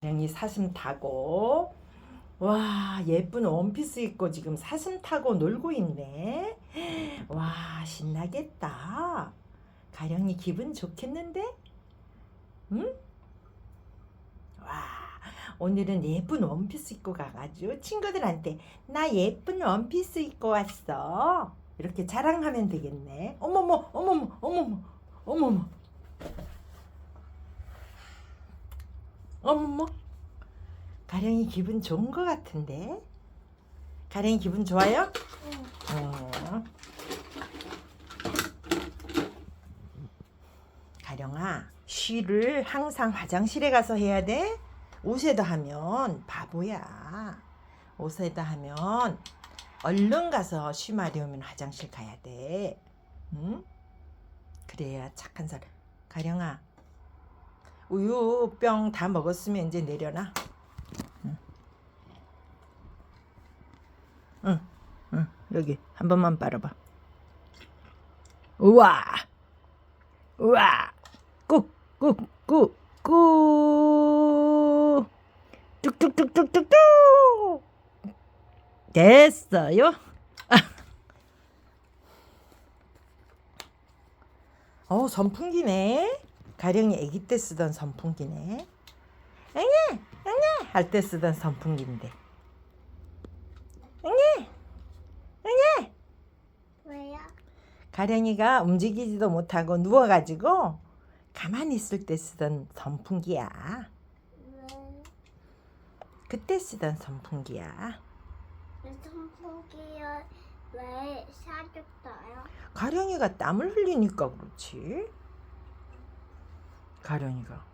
가령이 사슴 타고 와 예쁜 원피스 입고 지금 사슴 타고 놀고 있네. 와 신나겠다. 가령이 기분 좋겠는데? 응? 와 오늘은 예쁜 원피스 입고 가가지고 친구들한테 나 예쁜 원피스 입고 왔어. 이렇게 자랑하면 되겠네. 어머머 어머머 어머머 어머머 어머머 가령이 기분 좋은 것 같은데 가령이 기분 좋아요? 어. 가령아 쉬를 항상 화장실에 가서 해야 돼? 옷에다 하면 바보야 옷에다 하면 얼른 가서 쉬 마려우면 화장실 가야 돼 응? 그래야 착한 사람 가령아 우유병 다 먹었으면 이제 내려놔. 응. 응, 응, 여기 한 번만 빨아봐. 우와, 우와, 꾹, 꾹, 꾹, 꾹, 뚝뚝뚝뚝뚝뚝. 됐어요. 어, 선풍기네. 가령이 아기 때 쓰던 선풍기네. 응애, 응애 할 때 쓰던 선풍기인데. 응애, 응애. 왜요? 가령이가 움직이지도 못하고 누워가지고 가만히 있을 때 쓰던 선풍기야. 왜? 그때 쓰던 선풍기야. 선풍기를 왜 사줬어요? 가령이가 땀을 흘리니까 그렇지. 가령이가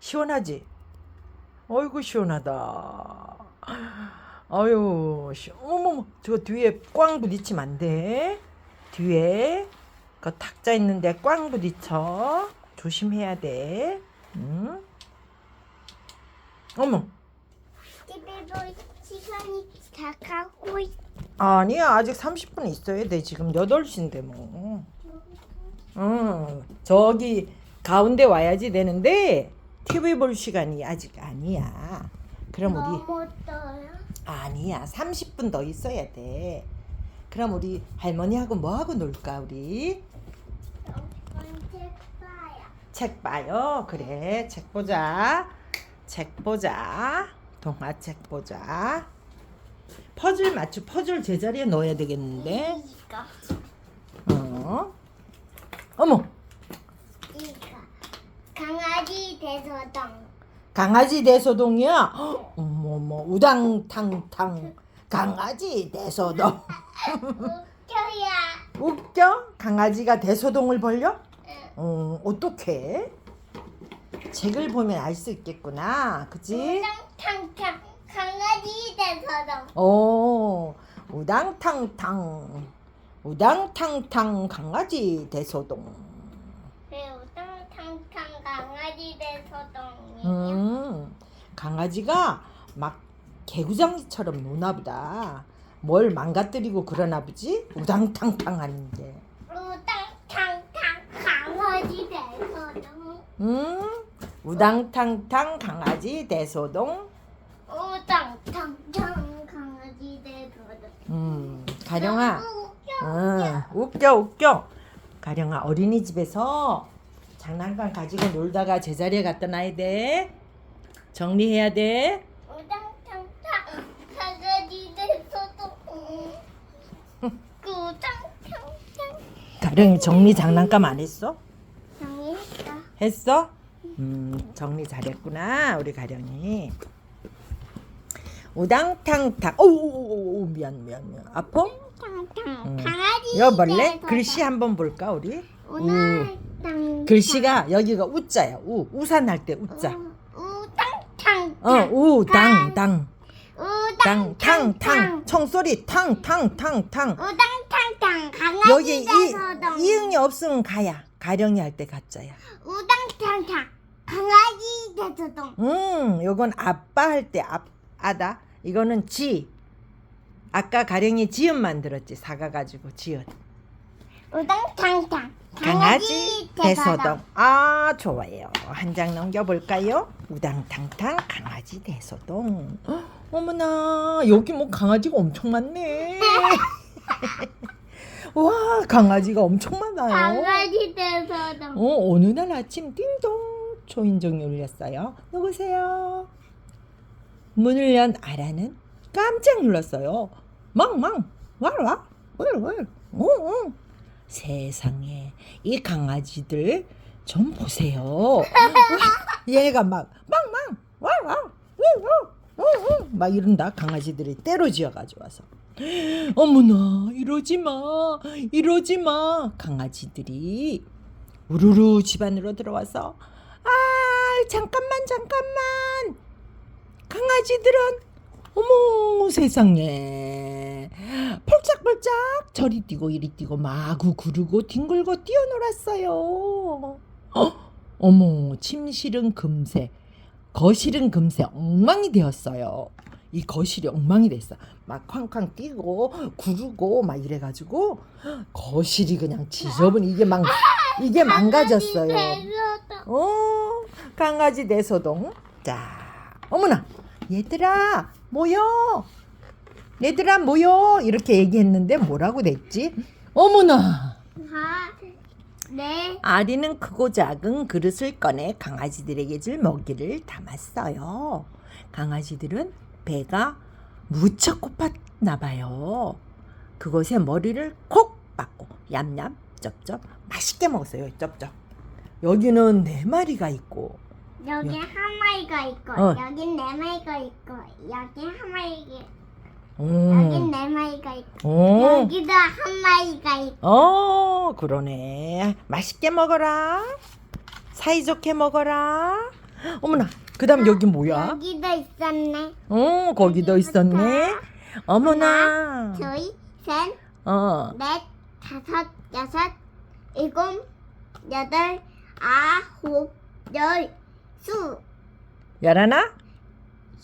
시원하지? 어이구 시원하다. 아유, 시... 어머머, 저 뒤에 꽝 부딪히면 안 돼. 뒤에 그 탁자 있는데 꽝 부딪혀. 조심해야 돼. 응? 어머, 시간이 다 가고 있. 아니야 아직 30분 있어야 돼. 지금 8시인데 뭐. 응, 저기 가운데 와야지 되는데 TV 볼 시간이 아직 아니야. 그럼 우리 너무 떠요? 아니야 30분 더 있어야 돼. 그럼 우리 할머니하고 뭐 하고 놀까 우리? 언제 봐요? 책 봐요. 그래 책 보자. 책 보자. 동화책 보자. 퍼즐 맞추 퍼즐 제자리에 넣어야 되겠는데. 이거 어? 어머 강아지 대서동 강아지 대소동이야? 헉, 어머머 우당탕탕 강아지 대소동 웃겨야. 웃겨? 강아지가 대소동을 벌려? 응. 어 어떡해? 책을 보면 알 수 있겠구나 그지? 우당탕탕 강아지 대서동. 어 우당탕탕 우당탕탕 강아지 대소동 왜 우당탕탕 강아지 대 음 강아지가 막 개구장이처럼 노나 보다 뭘 망가뜨리고 그러나 보지? 우당탕탕 하는데 우당탕탕 강아지 대서동. 음 우당탕탕 강아지 대소동 우당탕탕 강아지 대서동. 음 가령아 너무 웃겨. 응, 웃겨 웃겨 가령아 어린이집에서 장난감 가지고 놀다가 제자리에 갖다 놔야 돼 정리해야 돼 우당탕탕. 우당탕탕 가령이 정리 장난감 안 했어? 정했어. 했어? 음 정리 잘했구나 우리 가령이 우당탕탕 오오오오 미안 미안 미안 아파? 탕탕 응. 강아지 여볼래? 대서동. 글씨 한번 볼까 우리? 우 당탕 글씨가 여기가 우자야. 우 우산 할 때 우자. 우당탕 어 우당당 우당탕탕 탕탕탕. 총소리 탕탕탕탕. 우당탕탕. 강아지 여기 이 대서동. 이응이 없으면 가야. 가령이 할 때 가짜야. 우당탕탕. 강아지 대서동. 음 요건 아빠 할 때 아, 아다. 이거는 지. 아까 가령이 지은 만들었지. 사가 가지고 지은. 우당탕탕 강아지 대소동. 아, 좋아요. 한 장 넘겨볼까요? 우당탕탕 강아지 대소동. 헉, 어머나, 여기 뭐 강아지가 엄청 많네. 와, 강아지가 엄청 많아요. 강아지 대소동. 어, 어느 날 아침 띵동 초인종이 울렸어요. 누구세요? 문을 연 아라는 깜짝 놀랐어요. 망망 와라 왜왜 어, 어. 세상에 이 강아지들 좀 보세요. 얘가 막 망망 왜왜 막 이런다. 강아지들이 때려지어 가지고 와서. 어머나 이러지 마 이러지 마. 강아지들이 우르르 집 안으로 들어와서 아 잠깐만 잠깐만. 강아지들은 어머 세상에 펄짝펄짝 저리 뛰고 이리 뛰고 마구 구르고 뒹굴고 뛰어놀았어요. 어, 어머 침실은 금세 거실은 금세 엉망이 되었어요. 이 거실이 엉망이 됐어. 막 쾅쾅 뛰고 구르고 막 이래가지고 거실이 그냥 지저분 이게 망 이게 망가졌어요. 어? 강아지 대소동. 자 어머나 얘들아 모여 얘들아 모여 이렇게 얘기했는데 뭐라고 됐지? 어머나 하, 네. 아리는 크고 작은 그릇을 꺼내 강아지들에게 줄 먹이를 담았어요. 강아지들은 배가 무척 고팠나 봐요. 그곳에 머리를 콕 박고 얌얌 쩝쩝 맛있게 먹었어요. 쩝쩝. 여기는 네 마리가 있고 여기 한 마리가 있고, 어. 여긴 네 마리가 있고, 여기 한 마리가, 음. 여긴 네 마리가 있고, 어. 여기도 한 마리가 있고. 어, 그러네. 맛있게 먹어라. 사이좋게 먹어라. 어머나, 그 다음 여기 뭐야? 여기도 있었네. 어, 거기도 있었네. 어머나. 둘, 셋, 어, 넷, 다섯, 여섯, 일곱, 여덟, 아홉, 열, 수, 열하나?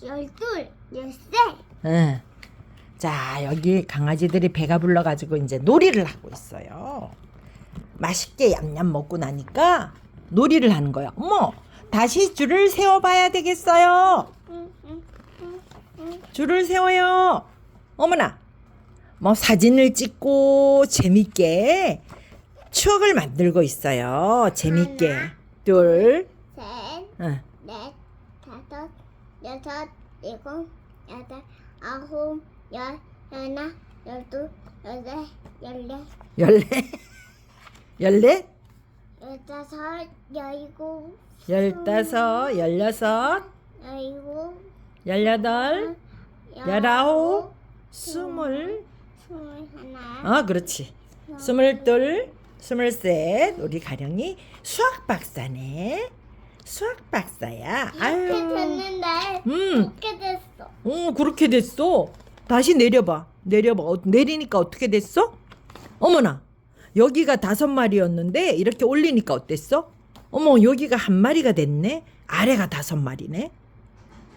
열둘, 열셋. 응. 자, 여기 강아지들이 배가 불러가지고 이제 놀이를 하고 있어요. 맛있게 얌얌 먹고 나니까 놀이를 하는 거야. 어머, 다시 줄을 세워봐야 되겠어요. 줄을 세워요. 어머나, 뭐 사진을 찍고 재밌게 추억을 만들고 있어요. 재밌게. 하나. 둘, 셋, 응. 넷, 다섯, 여섯, 일곱, 여덟, 아홉, 열, 열하나, 열둘, 열셋, 열넷, 열네, 열넷, 열다섯, 열일곱, 열다섯, 열여섯, 열일곱, 열여덟, 열아홉, 스물. 스물 하나, 어, 그렇지. 스물둘, 스물셋. 우리 가령이 수학 박사네. 수학 박사야. 이렇게 아유. 됐는데 음, 어떻게 됐어? 어, 그렇게 됐어. 다시 내려봐. 내려봐. 어, 내리니까 어떻게 됐어? 어머나. 여기가 다섯 마리였는데 이렇게 올리니까 어땠어? 어머, 여기가 한 마리가 됐네. 아래가 다섯 마리네.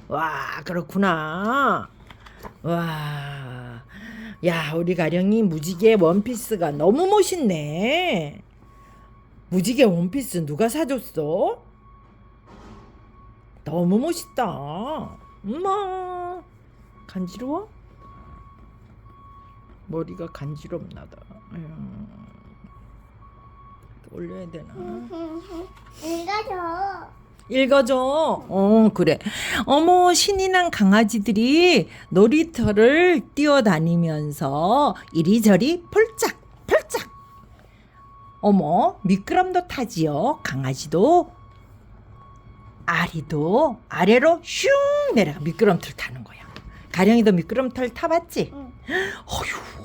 와, 그렇구나. 와. 야, 우리 가령이 무지개 원피스가 너무 멋있네. 무지개 원피스 누가 사줬어? 너무 멋있다. 엄마. 간지러워? 머리가 간지럽나다. 아유. 올려야 되나? 읽어줘. 읽어줘. 어, 그래. 어머, 신이 난 강아지들이 놀이터를 뛰어다니면서 이리저리 펄짝, 펄짝. 어머, 미끄럼도 타지요. 강아지도, 아리도 아래로 슝 내려가 미끄럼틀 타는 거야. 가령이도 미끄럼틀 타봤지? 응. 어휴,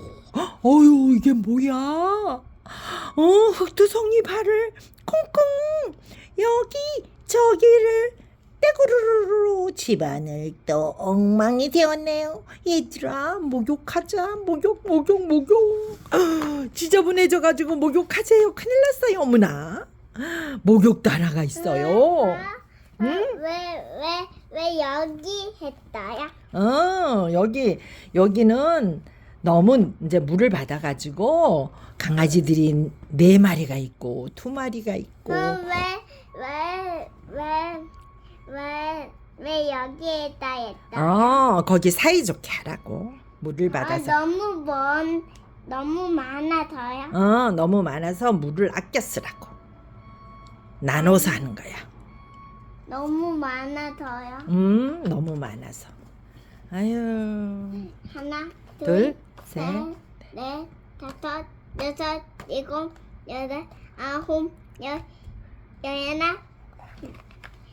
어휴, 이게 뭐야? 어, 흑두성이 발을 콩콩 여기 저기를 떼구르르르 집안을 또 엉망이 되었네요. 얘들아 목욕하자 목욕 목욕 목욕 아, 지저분해져가지고 목욕하세요. 큰일 났어요 어머나 목욕도 하나가 있어요. 응? 왜왜왜 왜 여기 했다야? 어 여기 여기는 너무 이제 물을 받아가지고 강아지들이 네 마리가 있고 두 마리가 있고 왜왜왜왜왜 여기에다 했다? 어 거기 사이좋게 하라고 물을 아, 받아서 너무 먼 너무 많아서요. 어 너무 많아서 물을 아껴 쓰라고 나눠서 하는 거야 너무 많아서요. 음 너무 많아서 아유 하나, 둘, 둘, 셋, 셋, 넷, 다섯, 여섯, 일곱, 여덟, 아홉, 열, 열하나,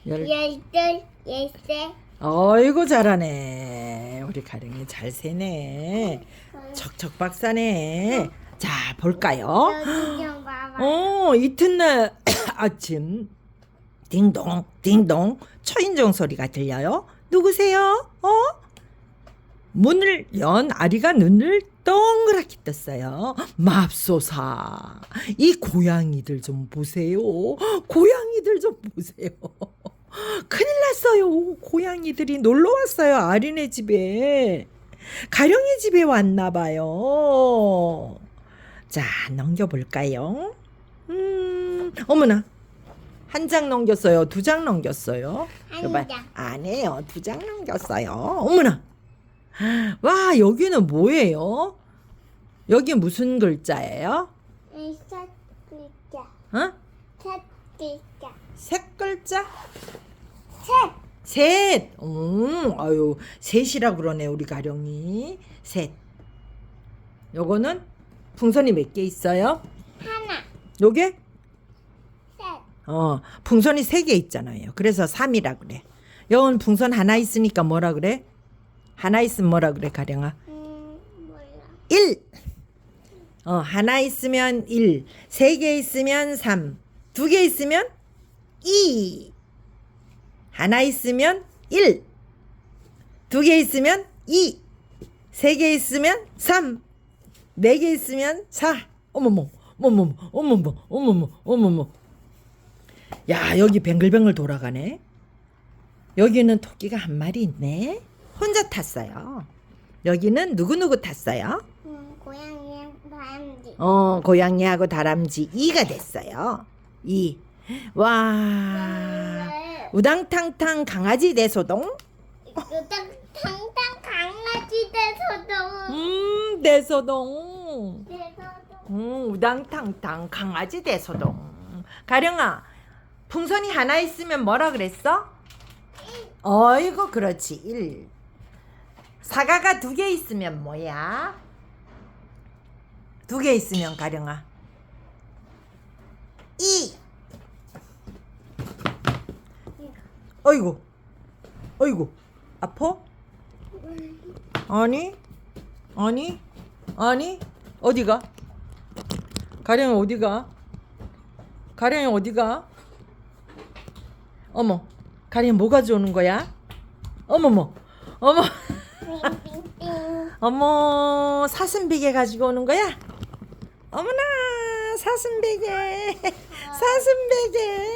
열. 열둘, 열세. 어이구 잘하네. 우리 가령이 잘 세네. 척척 박사네. 자 볼까요? 여기 봐봐. 어 이튿날 아침 딩동 딩동 초인종 소리가 들려요. 누구세요? 어 문을 연 아리가 눈을 동그랗게 떴어요. 맙소사. 이 고양이들 좀 보세요. 고양이들 좀 보세요. 큰일 났어요. 고양이들이 놀러 왔어요 아리네 집에. 가령이 집에 왔나 봐요. 자 넘겨볼까요? 음 어머나. 한 장 넘겼어요. 두 장 넘겼어요. 한 장. 아니에요 두 장 넘겼어요. 어머나 와 여기는 뭐예요 여기 무슨 글자예요 이 첫 글자, 어? 첫 글자, 색 글자 셋. 셋. 음, 아유, 셋이라 그러네 우리 가령이. 셋. 요거는 풍선이 몇 개 있어요? 하나, 요게? 셋. 어, 풍선이 세 개 있잖아요. 그래서 3이라 그래. 요건 풍선 하나 있으니까 뭐라 그래? 하나 있으면 뭐라 그래, 가령아? 음, 몰라. 1. 어, 하나 있으면 1. 세 개 있으면 3. 두 개 있으면 2. 하나 있으면 1. 두 개 있으면 2. 세 개 있으면 3. 네 개 있으면 4. 어머머, 어머머, 어머머, 어머머, 어머머. 야, 여기 뱅글뱅글 돌아가네. 여기는 토끼가 한 마리 있네. 혼자 탔어요. 여기는 누구누구 탔어요? 음, 고양이 바람쥐. 어, 고양이하고 다람쥐 2가 됐어요. 2. 와. 왜? 우당탕탕 강아지 대소동? 당당 강아지 돼서도 음, 대소동. 돼서도 음, 우당탕탕 강아지 대소동. 가령아, 풍선이 하나 있으면 뭐라 그랬어? 어이구, 그렇지. 1. 사과가 두 개 있으면 뭐야? 두 개 있으면 가령아. 2. 어이구. 어이구. 아파? 아니? 아니? 아니? 어디가? 가령이 어디가? 가령이 어디가? 어머, 가령이 뭐 가져오는 거야? 어머머, 어머. 어머, 사슴베개 가지고 오는 거야? 어머나, 사슴베개, 사슴베개,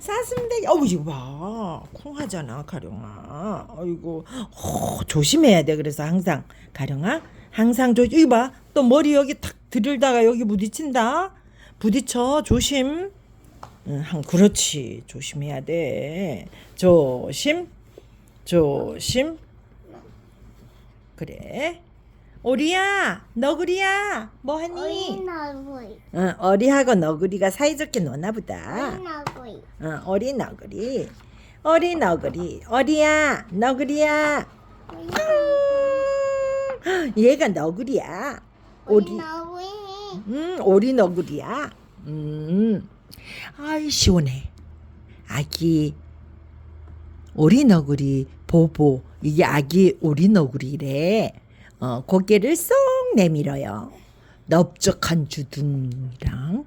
사슴베개. 어우, 이거 봐. 콩하잖아, 가령아. 아이고, 어, 조심해야 돼. 그래서 항상, 가령아, 항상 조, 이거 봐. 또 머리 여기 탁 들을다가 여기 부딪힌다. 부딪혀, 조심. 응, 한, 그렇지. 조심해야 돼. 조심, 조심. 그래. 오리야, 너구리야, 뭐 하니? 어린어구이. 응, 어리하고 너구리가 사이좋게 노나 보다. 어린어구이. 응, 어리 너구리. 어리 너구리. 어리야, 너구리야. 음, 얘가 너구리야. 오리. 어린어구이. 음, 오리 너구리야. 음. 아이 시원해. 아기 오리 너구리 보보. 이게 아기 오리 너구리래. 어, 고개를 쏙 내밀어요. 넓적한 주둥이랑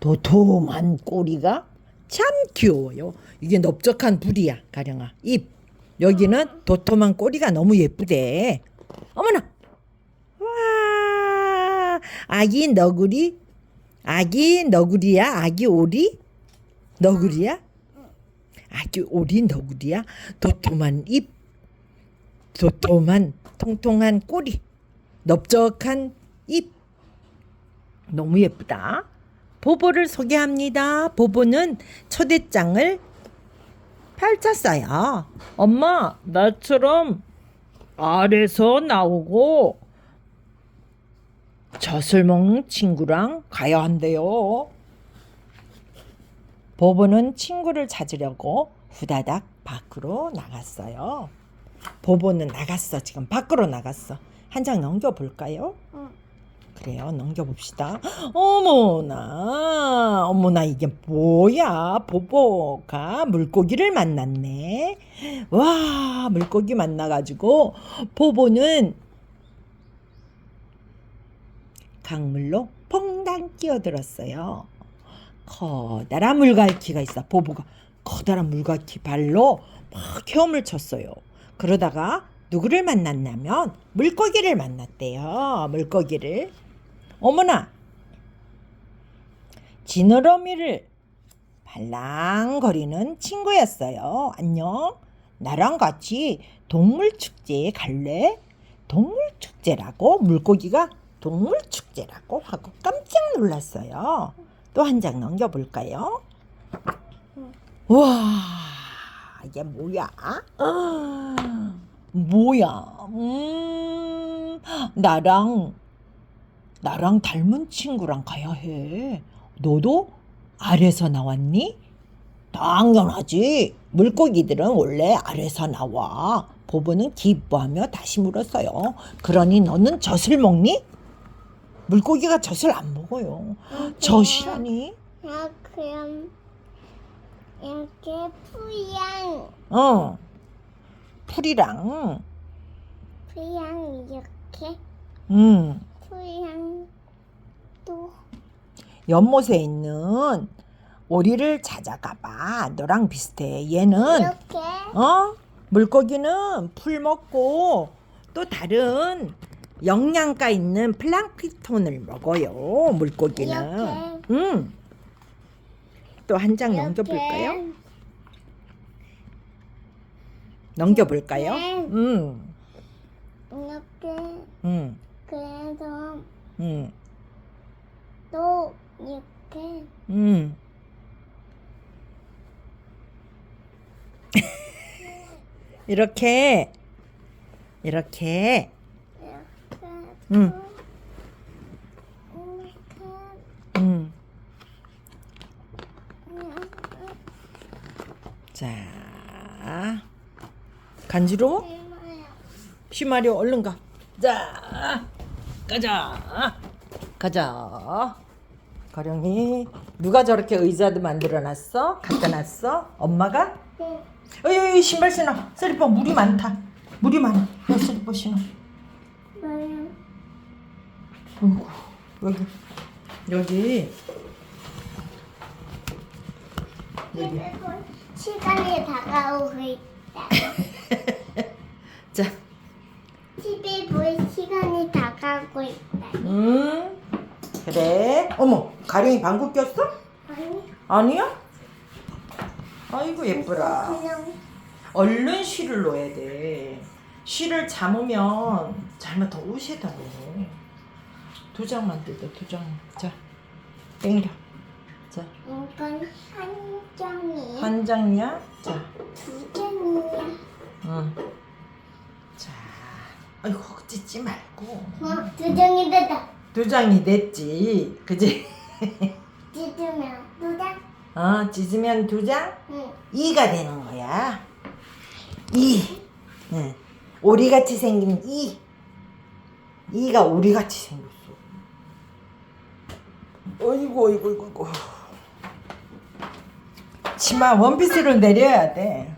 도톰한 꼬리가 참 귀여워요. 이게 넓적한 불이야, 가령아. 입. 여기는 도톰한 꼬리가 너무 예쁘대. 어머나! 와! 아기 너구리? 아기 너구리야? 아기 오리? 너구리야? 아기 오리 너구리야? 도톰한 입. 도톰한 통통한 꼬리, 넓적한 입. 너무 예쁘다. 보보를 소개합니다. 보보는 초대장을 펼쳤어요. 엄마, 나처럼 알에서 나오고 젖을 먹는 친구랑 가야 한대요. 보보는 친구를 찾으려고 후다닥 밖으로 나갔어요. 보보는 나갔어. 지금 밖으로 나갔어. 한 장 넘겨볼까요? 응. 그래요. 넘겨봅시다. 어머나, 어머나, 이게 뭐야? 보보가 물고기를 만났네. 와, 물고기 만나가지고, 보보는 강물로 퐁당 끼어들었어요. 커다란 물갈퀴가 있어. 보보가 커다란 물갈퀴 발로 막 헤엄을 쳤어요. 그러다가 누구를 만났냐면 물고기를 만났대요. 물고기를. 어머나! 지느러미를 발랑거리는 친구였어요. 안녕. 나랑 같이 동물 축제에 갈래? 동물 축제라고 물고기가 동물 축제라고 하고 깜짝 놀랐어요. 또 한 장 넘겨볼까요? 와, 이게 뭐야? 아, 뭐야? 음, 나랑 나랑 닮은 친구랑 가야 해. 너도 알에서 나왔니? 당연하지. 물고기들은 원래 알에서 나와. 보보는 기뻐하며 다시 물었어요. 그러니 너는 젖을 먹니? 물고기가 젖을 안 먹어요. 젖이라니? 아, 그럼 이렇게 풀이랑 어. 풀이랑, 풀이랑 이렇게 음, 풀이랑 또 연못에 있는 오리를 찾아가봐. 너랑 비슷해. 얘는 이렇게 어? 물고기는 풀 먹고 또 다른 영양가 있는 플랑크톤을 먹어요. 물고기는. 이렇게. 음. 또 한장 이렇게. 넘겨 볼까요? 넘겨 볼까요? 이렇게. 음. 이렇게 음. 그래서 음. 또 이렇게 음. 이렇게 이렇게 이렇게 자 간지러워? 쉬마려 얼른 가. 자 가자 가자. 가령이 누가 저렇게 의자도 만들어 놨어? 갖다 놨어? 엄마가? 네. 어이 신발 신어. 슬리퍼 물이 많다. 물이 많아. 너 슬리퍼 신어. 어이구 여기 여기 여기 시간이 다가오고 있다. 자 TV 볼 시간이 다가오고 있다. 음. 그래. 어머, 가령이 방구 꼈어? 아니, 아니야? 아이고 예쁘라. 그냥 얼른 쉬를 놓아야 돼. 쉬를 잠으면 잘못 더 우시다 너. 두 장만 뜯어, 두 장. 자, 땡겨. 자, 이건 한 장이 한 장이야. 자, 두 장이야. 응. 자, 아이고 찢지 말고. 어, 두 장이 됐다. 두 장이 됐지, 그지? 찢으면 두 장. 어, 찢으면 두 장. 응. 2가 되는 거야. 2. 응. 오리같이 생긴 2. 2가 오리같이 생겼어. 어이구, 어이구, 어이구, 어이구. 치마 원피스로 내려야 돼.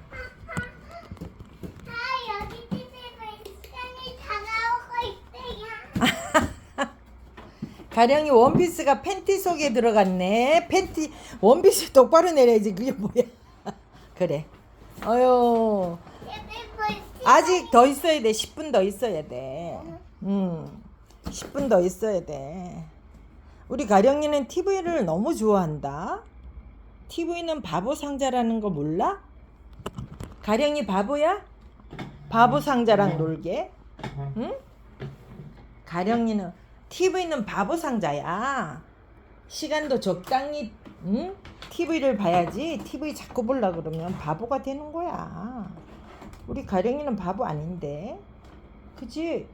아, 여기 TV 볼 시간이 다가오고 있대요. 가령이 원피스가 팬티 속에 들어갔네. 팬티, 원피스 똑바로 내려야지. 그게 뭐야. 그래. 어휴. TV. 아직 더 있어야 돼. 10분 더 있어야 돼. 음. 10분 더 있어야 돼. 우리 가령이는 TV를 너무 좋아한다. TV는 바보 상자라는 거 몰라? 가령이 바보야? 바보 상자랑 놀게? 응? 가령이는 TV는 바보 상자야. 시간도 적당히 응? TV를 봐야지. TV 자꾸 보려 그러면 바보가 되는 거야. 우리 가령이는 바보 아닌데. 그지?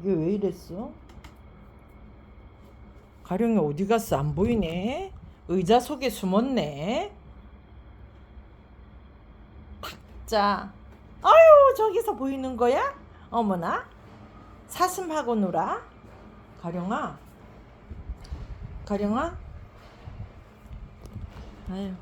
이게 왜 이랬어? 가령이 어디 갔어? 안 보이네. 의자 속에 숨었네. 탁자. 아유, 저기서 보이는 거야? 어머나. 사슴하고 놀아. 가령아. 가령아. 아유.